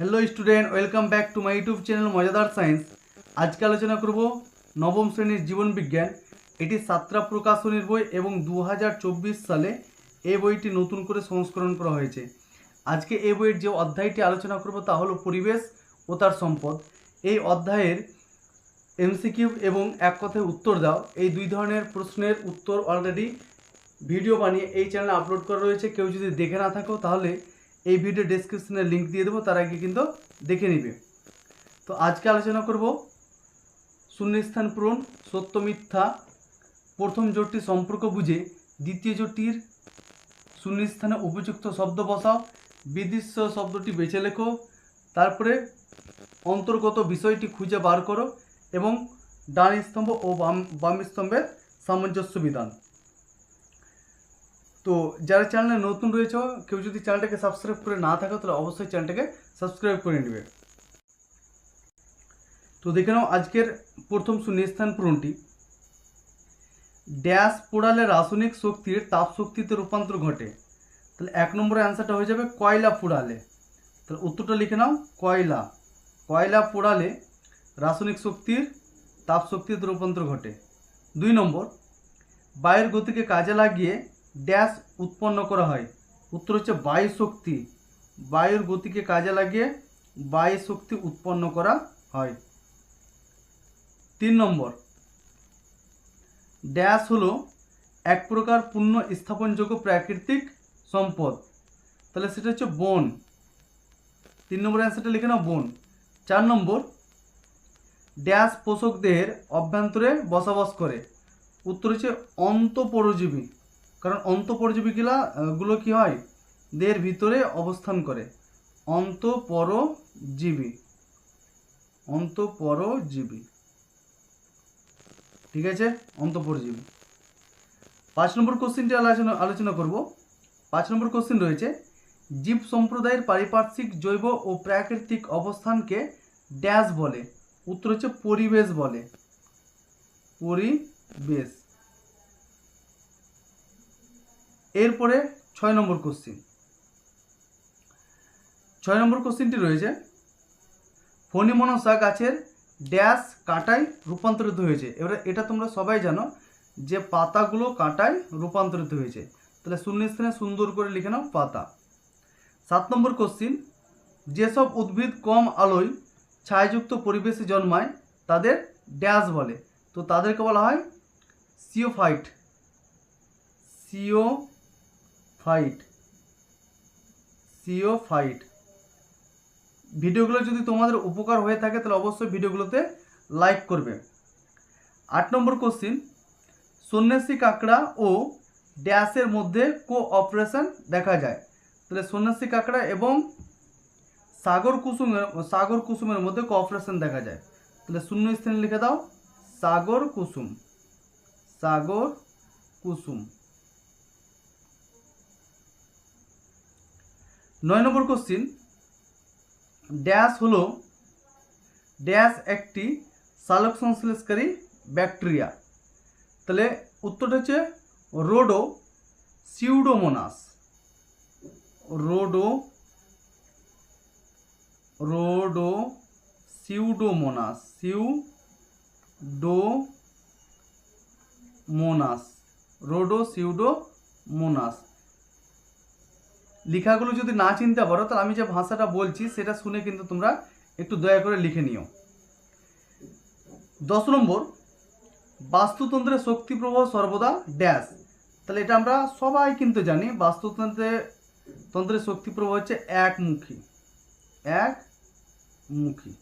Hello student welcome back to my YouTube channel মজাদার science আজকে আলোচনা করব নবম শ্রেণির জীবন বিজ্ঞান। এটি সাতরা প্রকাশনীর বই এবং দু হাজার চব্বিশ সালে এই বইটি নতুন করে সংস্করণ করা হয়েছে। আজকে এই বইয়ের যে অধ্যায়টি আলোচনা করব তা হলো পরিবেশ ও তার সম্পদ। এই অধ্যায়ের এমসিকিউ এবং এক কথায় উত্তর দাও। এই দুই ধরনের প্রশ্নের উত্তর অলরেডি ভিডিও বানিয়ে এই চ্যানেলে আপলোড করা রয়েছে। কেউ যদি দেখে না থাকো তাহলে এই ভিডিও ডেসক্রিপশনে লিঙ্ক দিয়ে দেবো, তার আগে কিন্তু দেখে নিবে। তো আজকে আলোচনা করব, শূন্যস্থান পূরণ, সত্য মিথ্যা, প্রথম জোটটি সম্পর্ক বুঝে দ্বিতীয় জোটটির শূন্যস্থানে উপযুক্ত শব্দ বসাও, বিদৃশ্য শব্দটি বেছে লেখো, তারপরে অন্তর্গত বিষয়টি খুঁজে বার করো এবং ডান স্তম্ভ ও বাম বাম স্তম্ভের সামঞ্জস্য বিধান। তো যারা চ্যানেলে নতুন রয়েছে, কেউ যদি চ্যানেলটাকে সাবস্ক্রাইব করে না থাকো, তাহলে অবশ্যই চ্যানেলটাকে সাবস্ক্রাইব করে নেবে। তো দেখে নাও আজকের প্রথম শূন্যস্থান পূরণটি। ড্যাশ পোড়ালে রাসায়নিক শক্তির তাপ শক্তিতে রূপান্তর ঘটে। তাহলে এক নম্বরের অ্যান্সারটা হয়ে যাবে, কয়লা পোড়ালে। তাহলে উত্তরটা লিখে নাও, কয়লা। কয়লা পোড়ালে রাসায়নিক শক্তির তাপ শক্তিতে রূপান্তর ঘটে। দুই নম্বর, বায়ুর গতিকে কাজে লাগিয়ে ড্যাশ উৎপন্ন করা হয়। উত্তর হচ্ছে বায়ু শক্তি। বায়ুর গতিকে কাজে লাগিয়ে বায়ু শক্তি উৎপন্ন করা হয়। তিন নম্বর। ড্যাশ হলো এক প্রকার পূর্ণ স্থাপনযোগ্য প্রাকৃতিক সম্পদ। তাহলে সেটা হচ্ছে বন। তিন নম্বর অ্যান্সারটা লিখে নাও, বন। চার নম্বর। ড্যাশ পোষক দেহের অভ্যন্তরে বসবাস করে। উত্তর হচ্ছে অন্তঃপরজীবী। কারণ অন্তঃপরজীবীগুলা গুলো কি হয়? দেহের ভিতরে অবস্থান করে। অন্তঃপরজীবী। অন্তঃপরজীবী। ঠিক আছে? অন্তঃপরজীবী। পাঁচ নম্বর কোশ্চেনটি আলোচনা আলোচনা করব। পাঁচ নম্বর কোশ্চেন রয়েছে, জীব সম্প্রদায়ের পারিপার্শ্বিক জৈব ও প্রাকৃতিক অবস্থানকে ড্যাশ বলে। উত্তর হচ্ছে পরিবেশ বলে। পরিবেশ। এরপরে ছয় নম্বর কোশ্চিন ছয় নম্বর কোশ্চিনটি রয়েছে, ফণিমনসা গাছের ড্যাশ কাঁটায় রূপান্তরিত হয়েছে। এবারে এটা তোমরা সবাই জানো যে পাতাগুলো কাঁটায় রূপান্তরিত হয়েছে। তাহলে শূন্যস্থানে সুন্দর করে লিখে নাও পাতা। সাত নম্বর কোশ্চিন যেসব উদ্ভিদ কম আলোয় ছায়াযুক্ত পরিবেশে জন্মায়, তাদের ড্যাশ বলে। তো তাদেরকে বলা হয় সিওফাইট। সিওফাইট সিওফাইট ভিডিওগুলো যদি তোমাদের উপকার হয়ে থাকে, তাহলে অবশ্যই ভিডিওগুলোতে লাইক করবে। আট নম্বর কোশ্চিন সন্ন্যাসী কাঁকড়া ও ড্যাশের মধ্যে কোঅপারেশন দেখা যায়। তাহলে সন্ন্যাসী কাঁকড়া এবং সাগর কুসুমের সাগর কুসুমের মধ্যে কোঅপারেশন দেখা যায়। তাহলে শূন্য স্থানে লিখে দাও, সাগর কুসুম সাগর কুসুম। নয় নম্বর কোশ্চিন ড্যাশ হলো ড্যাশ একটি সালোক সংশ্লেষকারী ব্যাকটেরিয়া। তাহলে উত্তরটা হচ্ছে rhodopseudomonas rhodo rhodopseudomonas pseudomonas rhodopseudomonas লেখাগুলো যদি না চিনতে পারো, তাহলে আমি যে ভাষাটা বলছি, সেটা শুনে কিন্তু তোমরা একটু দয়া করে লিখে নিও। দশ নম্বর বাস্তুতন্ত্রের শক্তি প্রবাহ সর্বদা ড্যাশ। তাহলে এটা আমরা সবাই কিন্তু জানি, বাস্তুতন্ত্রে তন্ত্রের শক্তি প্রবাহ হচ্ছে একমুখী। একমুখী।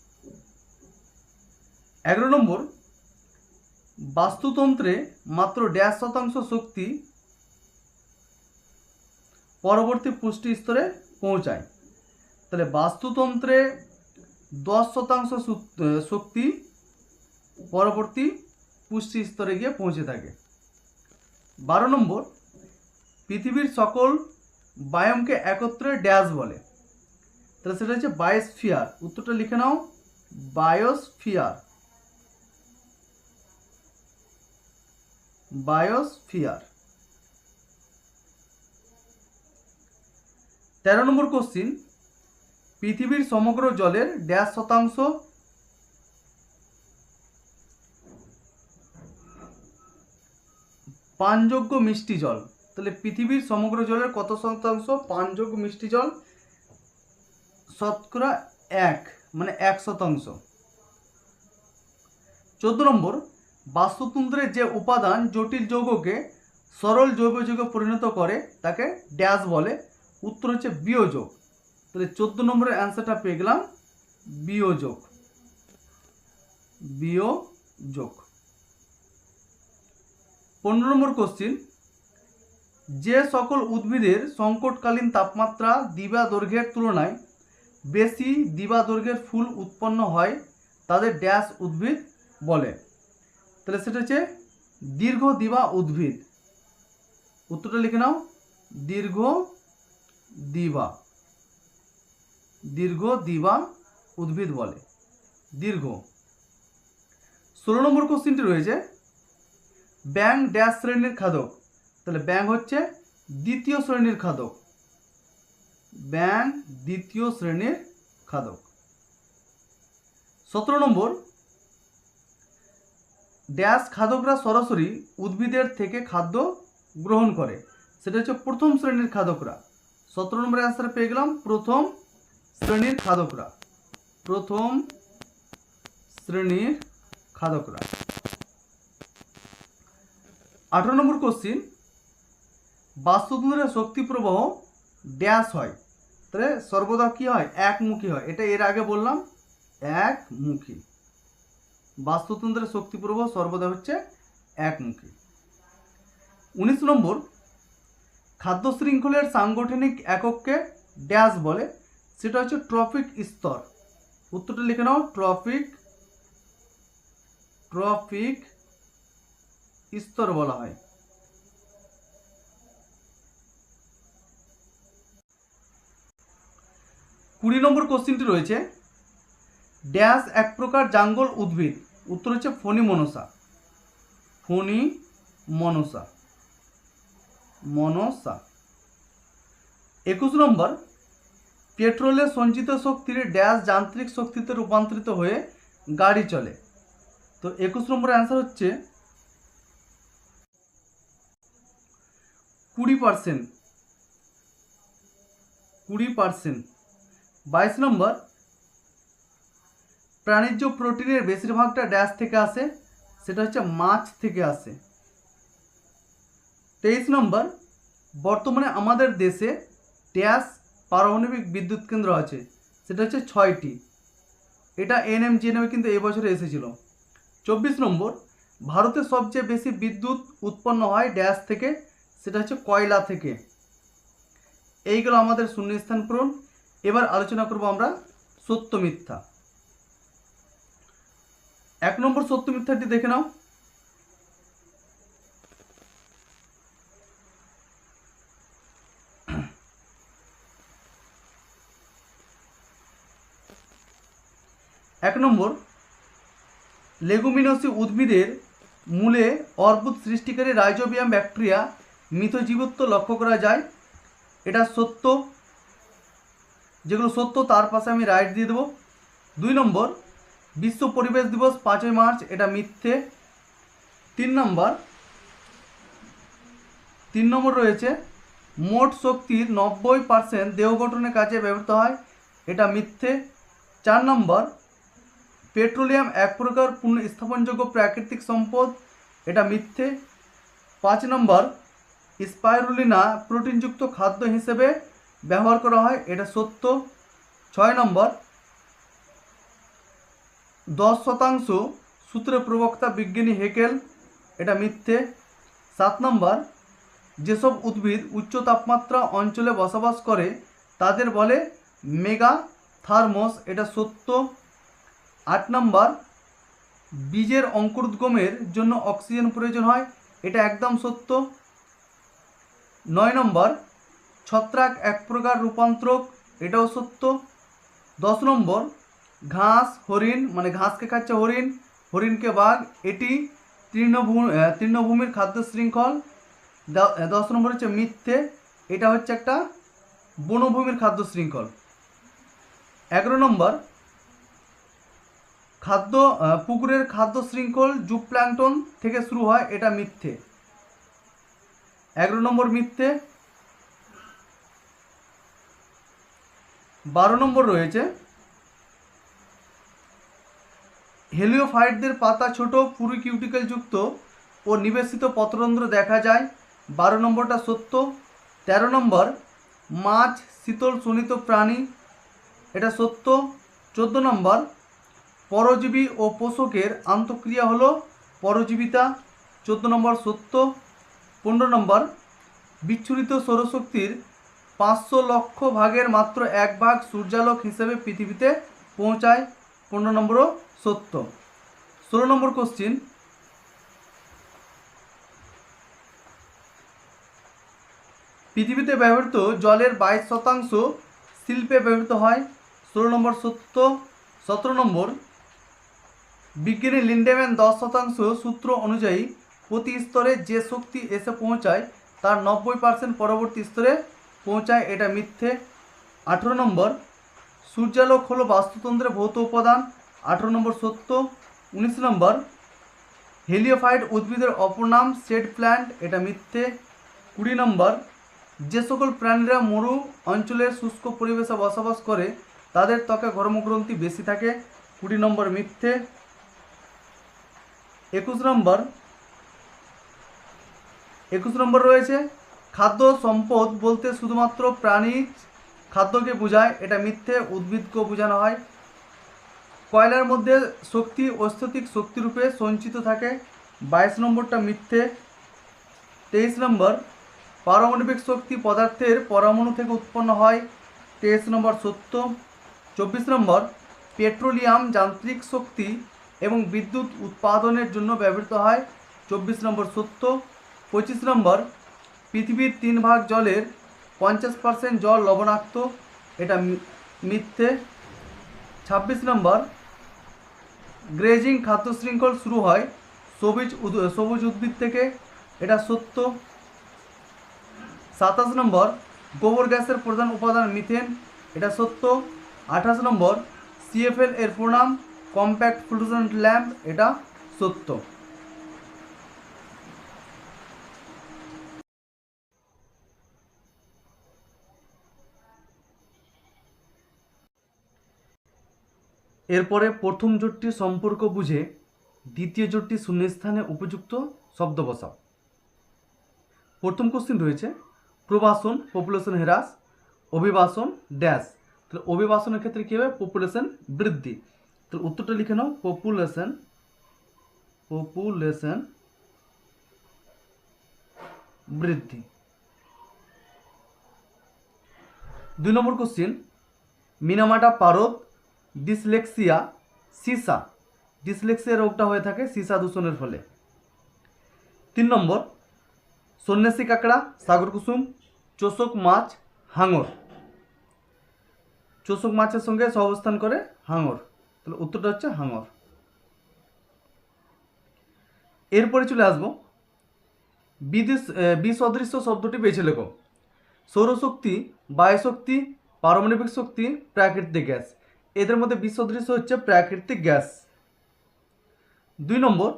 এগারো নম্বর, বাস্তুতন্ত্রে মাত্র ড্যাশ শতাংশ শক্তি পরবর্তী পুষ্টি স্তরে পৌঁছায়। তাহলে বাস্তুতন্ত্রে দশ শতাংশ শক্তি পরবর্তী পুষ্টি স্তরে গিয়ে পৌঁছে থাকে। বারো নম্বর, পৃথিবীর সকল বায়োমকে একত্রে ড্যাশ বলে। তাহলে সেটা হচ্ছে বায়োস্ফিয়ার। উত্তরটা লিখে নাও, বায়োস্ফিয়ার। বায়োস্ফিয়ার। তেরো নম্বর কোশ্চিন পৃথিবীর সমগ্র জলের ড্যাশ শতাংশ পানযোগ্য মিষ্টি জল। তাহলে পৃথিবীর সমগ্র জলের কত শতাংশ পানযোগ্য মিষ্টি জল? শতকরা এক মানে এক শতাংশ। চোদ্দ নম্বর, বাস্তুতন্ত্রের যে উপাদান জটিল যৌগকে সরল জৈব যৌগে পরিণত করে, তাকে ড্যাশ বলে। উত্তর হচ্ছে বিয়োজক। তাহলে চোদ্দ নম্বরের অ্যান্সারটা পেয়ে গেলাম, বিয়োজক। বিয়োজক। পনেরো নম্বর কোশ্চিন যে সকল উদ্ভিদের সংকটকালীন তাপমাত্রা দিবা দৈর্ঘ্যের তুলনায় বেশি দিবা দৈর্ঘ্যের ফুল উৎপন্ন হয়, তাদের ড্যাশ উদ্ভিদ বলে। তাহলে সেটা হচ্ছে দীর্ঘ দিবা উদ্ভিদ। উত্তরটা লিখে নাও, দীর্ঘ দিবা। দীর্ঘ দিবা উদ্ভিদ বলে। দীর্ঘ। ষোলো নম্বর কোশ্চিনটি রয়েছে ব্যাং ড্যাশ শ্রেণির খাদক। তাহলে ব্যাং হচ্ছে দ্বিতীয় শ্রেণির খাদক। ব্যাং দ্বিতীয় শ্রেণির খাদক। সতেরো নম্বর, ড্যাশ খাদকরা সরাসরি উদ্ভিদের থেকে খাদ্য গ্রহণ করে। সেটা হচ্ছে প্রথম শ্রেণির খাদকরা। সতেরো নম্বর অ্যান্সার পেয়ে গেলাম। প্রথম শ্রেণির খাদকরা। প্রথম শ্রেণির খাদকরা। আঠারো নম্বর কোশ্চিন বাস্তুতন্ত্রের শক্তি প্রবাহ ড্যাশ হয়। তাহলে সর্বদা কি হয়? একমুখী হয়। এটা এর আগে বললাম, একমুখী। বাস্তুতন্ত্রের শক্তি প্রবাহ সর্বদা হচ্ছে একমুখী। উনিশ নম্বর খাদ্য শৃঙ্খলের সাংগঠনিক একককে ড্যাশ বলে, সেটা হচ্ছে ট্রফিক স্তর। উত্তরটা লিখে নাও, ট্রফিক ট্রফিক স্তর বলা হয়। কুড়ি নম্বর কোশ্চিনটি রয়েছে, ড্যাশ এক প্রকার জাঙ্গল উদ্ভিদ, উত্তর হচ্ছে ফণি মনসা ফণি মনসা মনসা। একুশ নম্বর পেট্রোলের সঞ্চিত শক্তির ড্যাশ যান্ত্রিক শক্তিতে রূপান্তরিত হয়ে গাড়ি চলে। তো একুশ নম্বর অ্যান্সার হচ্ছে কুড়ি পার্সেন্ট। কুড়ি পার্সেন্ট। বাইশ নম্বর, প্রাণীজ প্রোটিনের বেশিরভাগটা ড্যাশ থেকে আসে, সেটা হচ্ছে মাছ থেকে আসে। তেইশ নম্বর, বর্তমানে আমাদের দেশে ড্যাশ পারমাণবিক বিদ্যুৎ কেন্দ্র আছে, সেটা হচ্ছে ছয়টি। এটা এনএম জিএনএমে কিন্তু এবছরে বছরে এসেছিল। চব্বিশ নম্বর, ভারতে সবচেয়ে বেশি বিদ্যুৎ উৎপন্ন হয় ড্যাশ থেকে, সেটা হচ্ছে কয়লা থেকে। এইগুলো আমাদের শূন্যস্থান পূরণ। এবার আলোচনা করব আমরা সত্য মিথ্যা। এক নম্বর সত্য মিথ্যাটি দেখে নাও। এক নম্বর, লেগুমিনোসি উদ্ভিদের মূলে অর্বুদ সৃষ্টিকারী রাইজোবিয়াম ব্যাকটেরিয়া মিথজীবত্ব লক্ষ্য করা যায়। এটা সত্য, যেগুলো সত্য, তার পাশে আমি রাইট দিয়ে দেবো। দুই নম্বর, বিশ্ব পরিবেশ দিবস পাঁচই মার্চ, এটা মিথ্যে। তিন নম্বর তিন নম্বর রয়েছে, মোট শক্তির নব্বই পার্সেন্ট দেহ গঠনের কাজে ব্যবহৃত হয়, এটা মিথ্যে। চার নম্বর পেট্রোলিয়াম এক প্রকার পূর্ণ স্থাপনযোগ্য প্রাকৃতিক সম্পদ, এটা মিথ্যে। পাঁচ নম্বর, স্পাইরুলিনা প্রোটিনযুক্ত খাদ্য হিসেবে ব্যবহার করা হয়, এটা সত্য। ছয় নম্বর, দশ শতাংশ সূত্রের প্রবক্তা বিজ্ঞানী হেকেল, এটা মিথ্যে। সাত নম্বর, যেসব উদ্ভিদ উচ্চ তাপমাত্রা অঞ্চলে বসবাস করে, তাদের বলে মেগা থার্মোস, এটা সত্য। আট নম্বর, বীজের অঙ্কুরোদ্গমের জন্য অক্সিজেন প্রয়োজন হয়, এটা একদম সত্য। নয় নম্বর, ছত্রাক এক প্রকার রূপান্তরক, এটাও সত্য। দশ নম্বর, ঘাস, হরিণ মানে ঘাসকে খাচ্ছে হরিণ, হরিণকে বাঘ, এটি তৃণভূমি তৃণভূমির খাদ্য শৃঙ্খল। দশ নম্বর হচ্ছে মিথ্যে, এটা হচ্ছে একটা বনভূমির খাদ্য শৃঙ্খল। এগারো নম্বর খাদ্য পুকুরের খাদ্য শৃঙ্খল জুপ প্ল্যাংটন থেকে শুরু হয় এটা মিথ্যে। এগারো নম্বর মিথ্যে। বারো নম্বর রয়েছে। হেলিওফাইটদের পাতা ছোট যুক্ত ও নিবেশিত পত্রন্ধ্র দেখা যায়। বারো নম্বরটা সত্য। তেরো নম্বর, মাছ, শীতল, শোণিত প্রাণী, এটা সত্য। চোদ্দ নম্বর পরজীবী ও পোষকের আন্তঃক্রিয়া হলো পরজীবিতা, চোদ্দ নম্বর সত্য, পনেরো নম্বর বিচ্ছুরিত সৌরশক্তির পাঁচশো লক্ষ ভাগের মাত্র এক ভাগ সূর্যালোক হিসেবে পৃথিবীতে পৌঁছায়, পনেরো নম্বরও সত্য। ষোলো নম্বর কোশ্চিন পৃথিবীতে ব্যবহৃত জলের বাইশ শতাংশ শিল্পে ব্যবহৃত হয়। ষোলো নম্বর সত্য, সতেরো নম্বর বিজ্ঞানী লিন্ডেম্যান দশ শতাংশ সূত্র অনুযায়ী, প্রতি স্তরে যে শক্তি এসে পৌঁছায়, তার নব্বই পার্সেন্ট পরবর্তী স্তরে পৌঁছায় এটা মিথ্যে। আঠেরো নম্বর, সূর্যালোক হলো বাস্তুতন্ত্রের ভৌত উপাদান। আঠেরো নম্বর সত্য। উনিশ নম্বর হেলিওফাইড উদ্ভিদের অপর নাম সেড প্ল্যান্ট, এটা মিথ্যে। কুড়ি নম্বর, যে সকল প্রাণীরা মরু অঞ্চলের শুষ্ক পরিবেশে বসবাস করে, তাদের ত্বকে গর্মগ্রন্থি বেশি থাকে। কুড়ি নম্বর মিথ্যে। একুশ নম্বর। একুশ নম্বর রয়েছে, খাদ্য সম্পদ বলতে শুধুমাত্র প্রাণীজ খাদ্যকে বোঝায়, এটা মিথ্যে, উদ্ভিদকেও বোঝানো হয়। কয়লার মধ্যে শক্তি, অস্থিতিক শক্তিরূপে সঞ্চিত থাকে। বাইশ নম্বরটা মিথ্যে। তেইশ নম্বর, পারমাণবিক শক্তি পদার্থের পরমাণু থেকে উৎপন্ন হয়। তেইশ নম্বর সত্য। চব্বিশ নম্বর, পেট্রোলিয়াম যান্ত্রিক শক্তি এবং বিদ্যুৎ উৎপাদনের জন্য ব্যবহৃত হয় চব্বিশ নম্বর সত্য, পঁচিশ নম্বর পৃথিবীর তিন ভাগ জলের পঞ্চাশ পার্সেন্ট জল লবণাক্ত, এটা মিথ্যে। ছাব্বিশ নম্বর গ্রেজিং খাদ্য শৃঙ্খল শুরু হয় সবুজ সবুজ উদ্ভিদ থেকে, এটা সত্য। সাতাশ নম্বর গোবর গ্যাসের প্রধান উপাদান মিথেন, এটা সত্য। আঠাশ নম্বর সিএফএল এর প্রণাম কম্প্যাক্ট ফ্লুসেন্ট ল্যাম্প এটা সত্য। এরপরে প্রথম জোটটির সম্পর্ক বুঝে দ্বিতীয় জোটটি শূন্যস্থানে উপযুক্ত শব্দ বসাও। প্রথম কোশ্চিন রয়েছে, প্রবাসন পপুলেশন হ্রাস, অভিবাসন ড্যাশ তাহলে অভিবাসনের ক্ষেত্রে কী হবে? পপুলেশন বৃদ্ধি। তাহলে উত্তরটা লিখে নাও পপুলেশন পপুলেশন বৃদ্ধি। দুই নম্বর কোশ্চিন মিনামাটা পারদ ডিসলেক্সিয়া সিসা ডিসলেক্সিয়া রোগটা হয়ে থাকে সিসা দূষণের ফলে। তিন নম্বর, সন্ন্যাসী কাঁকড়া, সাগর কুসুম, চোষক মাছ, হাঙর। চোষক মাছের সঙ্গে সহাবস্থান করে হাঙর। তাহলে উত্তরটা হচ্ছে হাঙর এরপরে চলে আসব। বিদেশ বিসদৃশ্য শব্দটি বেছে লেখো। সৌরশক্তি, বায়ুশক্তি, পারমাণবিক শক্তি, প্রাকৃতিক গ্যাস। এদের মধ্যে বিসদৃশ্য হচ্ছে প্রাকৃতিক গ্যাস। দুই নম্বর,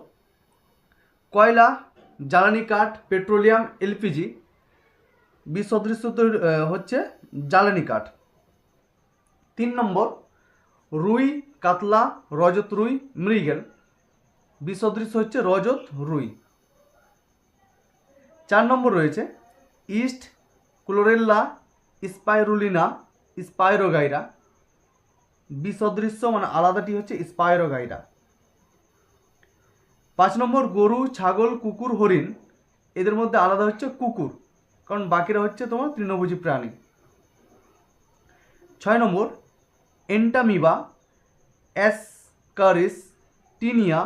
কয়লা, জ্বালানি কাঠ, পেট্রোলিয়াম, এলপিজি। বিসদৃশ্য হচ্ছে জ্বালানি কাঠ। তিন নম্বর রুই, কাতলা, রজত রুই, মৃগেল। বিসদৃশ্য হচ্ছে রজত রুই। চার নম্বর রয়েছে, ইস্ট ক্লোরেল্লা স্পাইরুলিনা, স্পাইরোগাইরা। বিসদৃশ্য মানে আলাদাটি হচ্ছে স্পাইরোগাইরা। পাঁচ নম্বর, গরু, ছাগল, কুকুর, হরিণ। এদের মধ্যে আলাদা হচ্ছে কুকুর, কারণ বাকিরা হচ্ছে তোমার তৃণভোজী প্রাণী। ছয় নম্বর এন্টামিবা অ্যাসকারিস টিনিয়া,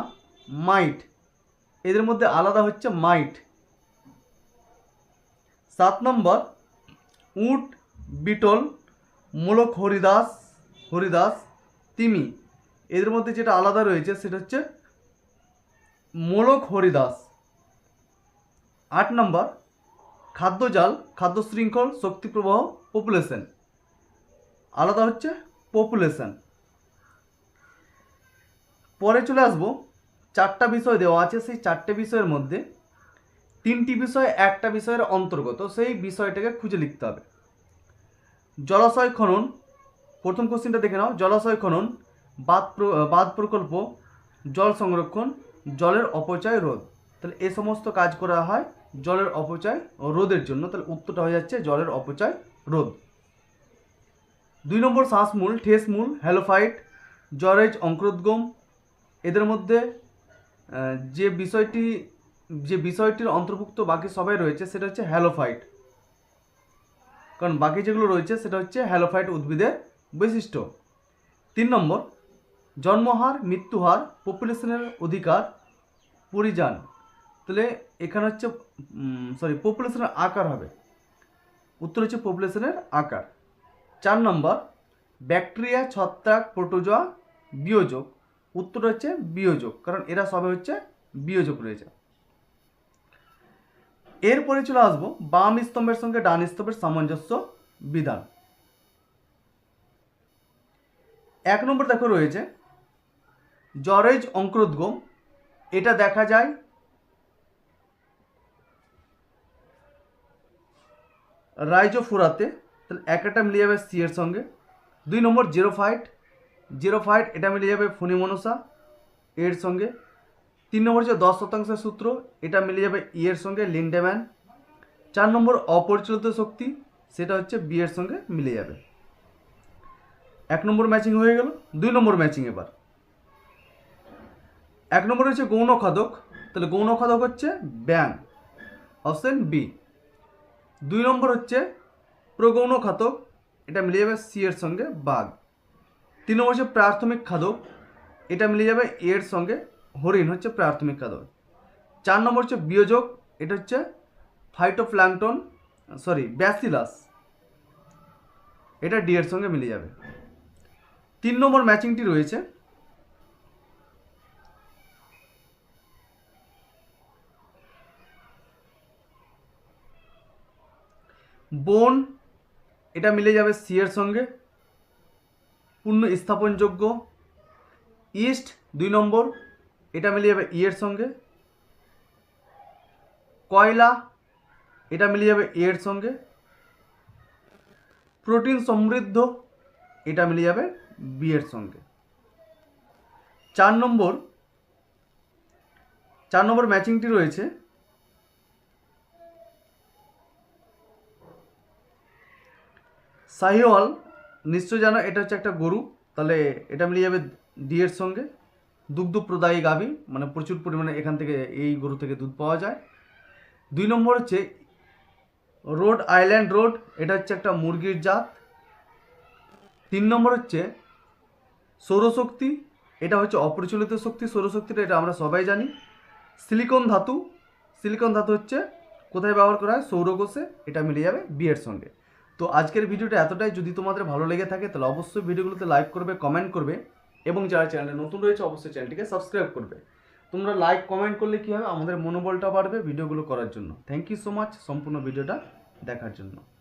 মাইট। এদের মধ্যে আলাদা হচ্ছে মাইট। সাত নম্বর, উট, বিটল, মোলক হরিদাস হরিদাস, তিমি। এদের মধ্যে যেটা আলাদা রয়েছে সেটা হচ্ছে মোলক হরিদাস। আট নম্বর, খাদ্যজাল খাদ্য শৃঙ্খল শক্তি প্রবাহ পপুলেশন আলাদা হচ্ছে পপুলেশন পরে চলে আসব, চারটা বিষয় দেওয়া আছে, সেই চারটে বিষয়ের মধ্যে তিনটি বিষয় একটা বিষয়ের অন্তর্গত, সেই বিষয়টাকে খুঁজে লিখতে হবে। জলাশয় খনন, প্রথম কোশ্চেনটা দেখে নাও, জলাশয় খনন প্র- বাঁধ প্রকল্প, জল সংরক্ষণ, জলের অপচয় রোধ। তাহলে এ সমস্ত কাজ করা হয় জলের অপচয় রোধের জন্য, তাহলে উত্তরটা হয়ে যাচ্ছে জলের অপচয় রোধ। দুই নম্বর শ্বাসমূল ঠেসমূল হ্যালোফাইট জরেজ অঙ্কুরোদ্গম। এদের মধ্যে যে বিষয়টি, যে বিষয়টির অন্তর্ভুক্ত বাকি সবাই রয়েছে, সেটা হচ্ছে হ্যালোফাইট। কারণ বাকি যেগুলো রয়েছে, সেটা হচ্ছে হ্যালোফাইট উদ্ভিদের বৈশিষ্ট্য। তিন নম্বর, জন্মহার, মৃত্যুহার, পপুলেশনের অধিকার, পরিযান। তাহলে এখানে হচ্ছে সরি পপুলেশনের আকার হবে। উত্তর হচ্ছে পপুলেশনের আকার। চার নম্বর, ব্যাকটেরিয়া, ছত্রাক, প্রোটোজোয়া, বিয়োজক। উত্তর হচ্ছে বিয়োজক, কারণ এরা সবে হচ্ছে বিয়োজক রয়েছে। এরপরে চলে আসব বাম স্তম্ভের সঙ্গে ডান স্তম্ভের সামঞ্জস্য বিধান। এক নম্বর দেখো রয়েছে, জরেজ অঙ্কুরোদ্গম, এটা দেখা যায় রাইজোফোরাতে। তাহলে এক একটা মিলে যাবে সি এর সঙ্গে। দুই number zero fight zero fight, এটা মিলে যাবে ফণিমনসা এর সঙ্গে। তিন নম্বর হচ্ছে দশ শতাংশের সূত্র, এটা মিলে যাবে ই এর সঙ্গে, লিন্ডেম্যান। চার নম্বর অপরিচালিত শক্তি, সেটা হচ্ছে বি এর সঙ্গে মিলে যাবে। এক নম্বর ম্যাচিং হয়ে গেল, দুই নম্বর ম্যাচিং এবার। এক নম্বর হচ্ছে গৌণ খাদক, তাহলে গৌণ খাদক হচ্ছে ব্যাং, অপশন বি। দুই নম্বর হচ্ছে প্রগৌণ খাদক এটা মিলে যাবে সি এর সঙ্গে বাঘ। তিন নম্বর হচ্ছে প্রাথমিক খাদক, এটা মিলে যাবে এ এর সঙ্গে হরিণ, হচ্ছে প্রাথমিক খাদক। চার নম্বর হচ্ছে বিয়োজক, এটা হচ্ছে ফাইটোপ্ল্যাঙ্কটন সরি ব্যাসিলাস, এটা ডি এর সঙ্গে মিলে যাবে। তিন নম্বর ম্যাচিংটি রয়েছে। বোন এটা মিলে যাবে সি এর সঙ্গে। পূর্ণ স্থাপনযোগ্য। ইস্ট দুই নম্বর, এটা মিলে যাবে ই এর সঙ্গে। কয়লা, এটা মিলে যাবে এ এর সঙ্গে। প্রোটিন সমৃদ্ধ, এটা মিলে যাবে বি এর সঙ্গে। চার নম্বর চার নম্বর ম্যাচিংটি রয়েছে। শাহিওয়াল নিশ্চয় জানো, এটা হচ্ছে একটা গরু। তাহলে এটা মিলে যাবে ডি এর সঙ্গে। দুগ্ধ প্রদায়ী গাভী মানে প্রচুর পরিমাণে এখান থেকে এই গরু থেকে দুধ পাওয়া যায়। দুই নম্বর হচ্ছে রোড আইল্যান্ড রোড, এটা হচ্ছে একটা মুরগির জাত। তিন নম্বর হচ্ছে সৌরশক্তি, এটা হচ্ছে অপ্রচলিত শক্তি। সৌরশক্তিটা এটা আমরা সবাই জানি। সিলিকন ধাতু সিলিকন ধাতু হচ্ছে কোথায় ব্যবহার করা হয়? সৌরকোষে, এটা মিলে যাবে বিয়ের সঙ্গে। তো আজকের ভিডিওটা এতটাই। যদি তোমাদের ভালো লেগে থাকে, তাহলে অবশ্যই ভিডিওগুলোতে লাইক করবে কমেন্ট করবে এবং যারা চ্যানেলে নতুন রয়েছে, অবশ্যই চ্যানেলটিকে সাবস্ক্রাইব করবে। তোমরা লাইক কমেন্ট করলে কী হবে? আমাদের মনোবলটা বাড়বে ভিডিওগুলো করার জন্য। থ্যাংক ইউ সো মাচ সম্পূর্ণ ভিডিওটা দেখার জন্য।